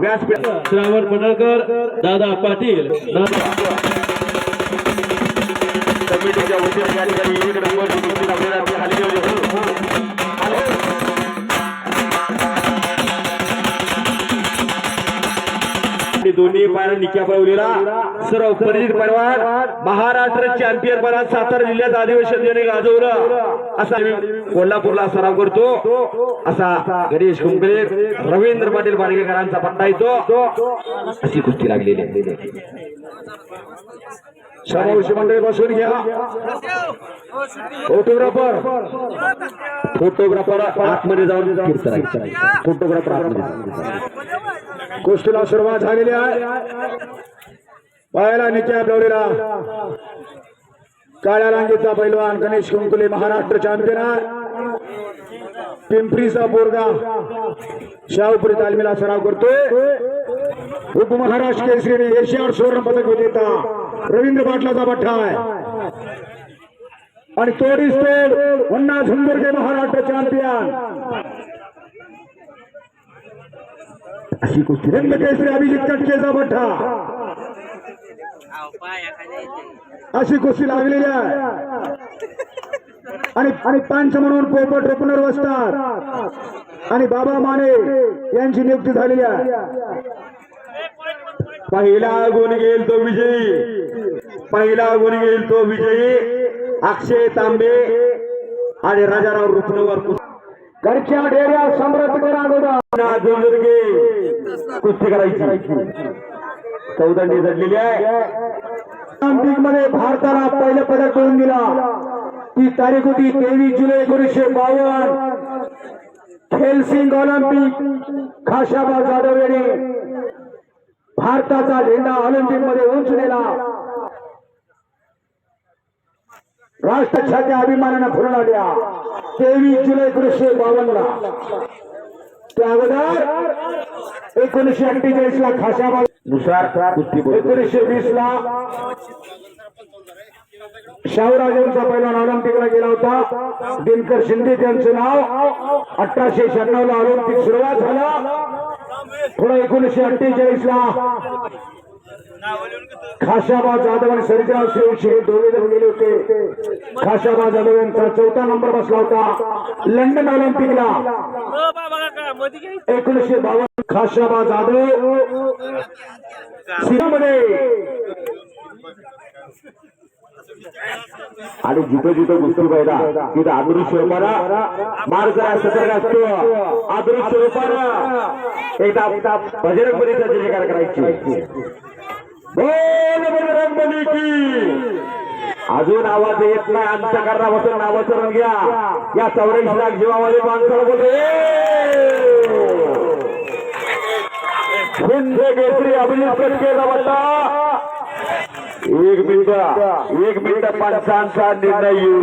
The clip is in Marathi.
व्यासपीठ श्रावण पडळकर दादा पाटील दादा. कमिटीच्या दोन्ही पायऱ्या निक्या पळवलेला. सर्व परिचित पैलवान महाराष्ट्र चॅम्पियन पदात सातारा जिल्ह्यात अधिवेशन याने गाजवलं. असा मी कोल्हापूरला सराव करतो. असा गणेश कुंकरे रवींद्र पाटील बाडगेकरांचा पट्टा येतो. अशी कुस्ती लागलेली आहे. समावेश मंडळी बसून घ्या. फोटोग्राफर. फोटोग्राफर आतमध्ये जाऊन फोटोग्राफर आतमध्ये गोष्टीला सुरुवात झालेली आहे. पायाला नित्या आपल्याला काळ्या रांगेचा पैलवान गणेश कुंकुले महाराष्ट्र चॅम्पियन आहे. पिंपरीचा बोरगा शाहपुरी तालमीला सराव करतोय. उपमहाराष्ट्र केसरी एशियाड सुवर्ण पदक विजेता रवींद्र पाटलाचा बठ्ठा आहे. आणि तोडीस तोड पुन्हा झुंबुर्गे महाराष्ट्र चॅम्पियन अशी कुस्ती. रंग केसरी अभिजित कटकेचा पठ्ठा अशी कुस्ती लागलेली आहे. आणि आणि पंच म्हणून पोपट ओपनर बसतात. आणि बाबा माने यांची नियुक्ती झालेली आहे. पहिला गुण घेईल तो विजयी. पहिला गुण घेईल तो विजयी. अक्षय तांबे आणि राजाराव रुपनवर घरच्या डेऱ्या समृद्ध करा दुर्गे कुस्ती करायची. चौदंडी जडलेली आहे. ऑलिम्पिकमध्ये भारताला पहिलं पदक मिळून दिला. ती तारीख होती तेवीस जुलै एकोणीसशे बावन्न. खेलसिंग ऑलिम्पिक खाशाबा जाधव यांनी भारताचा झेंडा ऑलिम्पिकमध्ये उंचलेला राष्ट्रछात्या अभिमानानं फुरून आल्या. तेवीस जुलै एकोणीसशे बावन्न त्या अगोदर एकोणीसशे अठ्ठेचाळीस ला खाशाबा नुसार एकोणीसशे वीस ला शाहूराजांचा पहिला ऑलिम्पिकला गेला होता. दिनकर शिंदे त्यांचं नाव. अठराशे शहाण्णव ला ऑलिम्पिक सुरुवात झाला. पुढे एकोणीसशे अठ्ठेचाळीस ला खाशाबा जाधव आणि सरिताराव शिवशी हे दोघे जण गेले होते. खाशाबा जाधव यांचा चौथा नंबर बसला होता. लंडन ऑलिम्पिकला. एकोणीसशे बावन्न खाशाबा जाधव सिंहामध्ये आणि जिथं जिथं कुस्ती पाहिला तिथं अदृश्य रूपाला मार्ग सतर्क असतो. अदृश्य रूपानं एकदा एकदा बजरंग बलीचा जयकार करायची. बोल बजरंग बली की. अजून आवाज येत नाही आमच्या करणापासून नावाचं रंग घ्या. या चौऱ्याऐंशी लाख जीवामध्ये माणसाला बोलते केसरी अभिजित कटकेचा बट्टा एक मिनिट एक मिनिट पंचांचा निर्णय येऊ